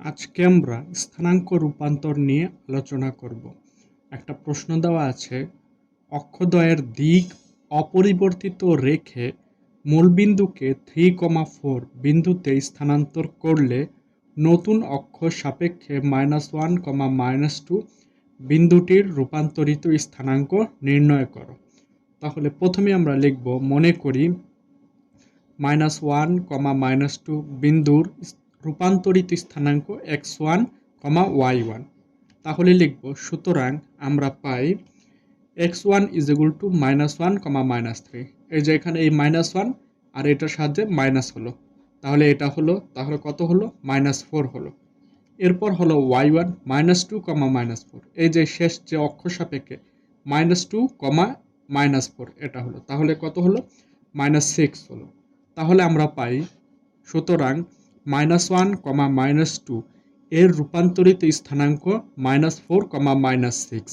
আজকে আমরা স্থানাঙ্ক রূপান্তর নিয়ে আলোচনা করব। একটা প্রশ্ন দেওয়া আছে অক্ষদ্বয়ের দিক অপরিবর্তিত রেখে মূলবিন্দুকে থ্রি কমা ফোর বিন্দুতে স্থানান্তর করলে নতুন অক্ষ সাপেক্ষে minus one comma minus two বিন্দুটির রূপান্তরিত স্থানাঙ্ক নির্ণয় করো। তাহলে প্রথমে আমরা লিখব, মনে করি minus one comma minus two বিন্দুর রূপান্তরিত স্থানাঙ্ক X one comma Y one. তাহলে লিখব, সুতরাং আমরা পাই X one is equal to minus one comma minus three এই যে এখানে এই মাইনাস ওয়ান আর এটার সাহায্যে মাইনাস হলো। তাহলে এটা হলো, তাহলে কত হলো? মাইনাস ফোর হলো। এরপর হলো Y one minus two comma minus four এই যে শেষ যে অক্ষ সাপেক্ষে minus two comma minus four এটা হলো। তাহলে কত হলো? মাইনাস সিক্স হলো। তাহলে আমরা পাই, সুতরাং minus one comma minus two এর রূপান্তরিত স্থানাঙ্ক minus four comma minus six